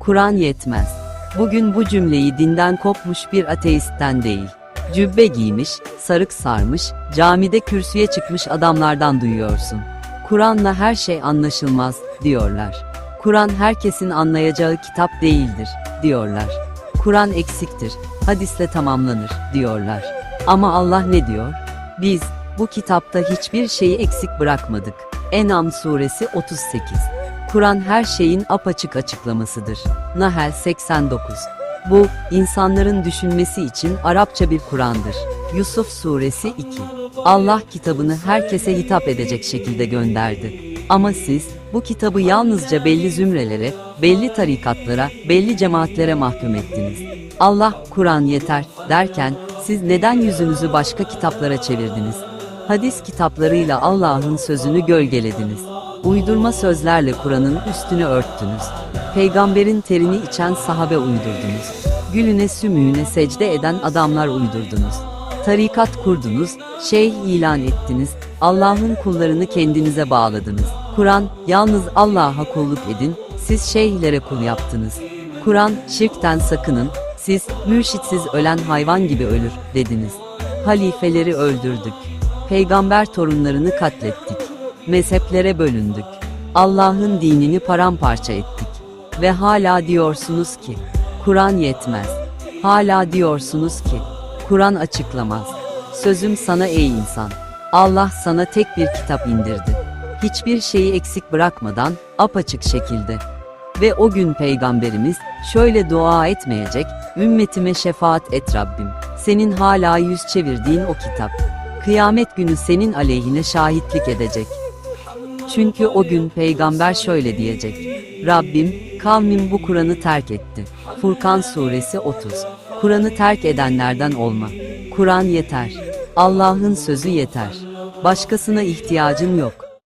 Kur'an yetmez. Bugün bu cümleyi dinden kopmuş bir ateistten değil, cübbe giymiş, sarık sarmış, camide kürsüye çıkmış adamlardan duyuyorsun. Kur'an'la her şey anlaşılmaz, diyorlar. Kur'an herkesin anlayacağı kitap değildir, diyorlar. Kur'an eksiktir, hadisle tamamlanır, diyorlar. Ama Allah ne diyor? Biz, bu kitapta hiçbir şeyi eksik bırakmadık. En'am suresi 38. Kur'an her şeyin apaçık açıklamasıdır. Nahl 89. Bu, insanların düşünmesi için Arapça bir Kur'andır. Yusuf suresi 2. Allah kitabını herkese hitap edecek şekilde gönderdi. Ama siz, bu kitabı yalnızca belli zümrelere, belli tarikatlara, belli cemaatlere mahkum ettiniz. Allah, Kur'an yeter, derken, siz neden yüzünüzü başka kitaplara çevirdiniz? Hadis kitaplarıyla Allah'ın sözünü gölgelediniz. Uydurma sözlerle Kur'an'ın üstünü örttünüz. Peygamberin terini içen sahabe uydurdunuz. Gülüne sümüğüne secde eden adamlar uydurdunuz. Tarikat kurdunuz, şeyh ilan ettiniz, Allah'ın kullarını kendinize bağladınız. Kur'an, yalnız Allah'a kulluk edin, siz şeyhlere kul yaptınız. Kur'an, şirkten sakının, siz, mürşitsiz ölen hayvan gibi ölür, dediniz. Halifeleri öldürdük. Peygamber torunlarını katlettik. Mezheplere bölündük. Allah'ın dinini paramparça ettik. Ve hala diyorsunuz ki, Kur'an yetmez. Hala diyorsunuz ki, Kur'an açıklamaz. Sözüm sana ey insan. Allah sana tek bir kitap indirdi. Hiçbir şeyi eksik bırakmadan, apaçık şekilde. Ve o gün peygamberimiz şöyle dua etmeyecek, ümmetime şefaat et Rabbim. Senin hala yüz çevirdiğin o kitap. Kıyamet günü senin aleyhine şahitlik edecek. Çünkü o gün peygamber şöyle diyecek. Rabbim, kavmim bu Kur'an'ı terk etti. Furkan suresi 30. Kur'an'ı terk edenlerden olma. Kur'an yeter. Allah'ın sözü yeter. Başkasına ihtiyacın yok.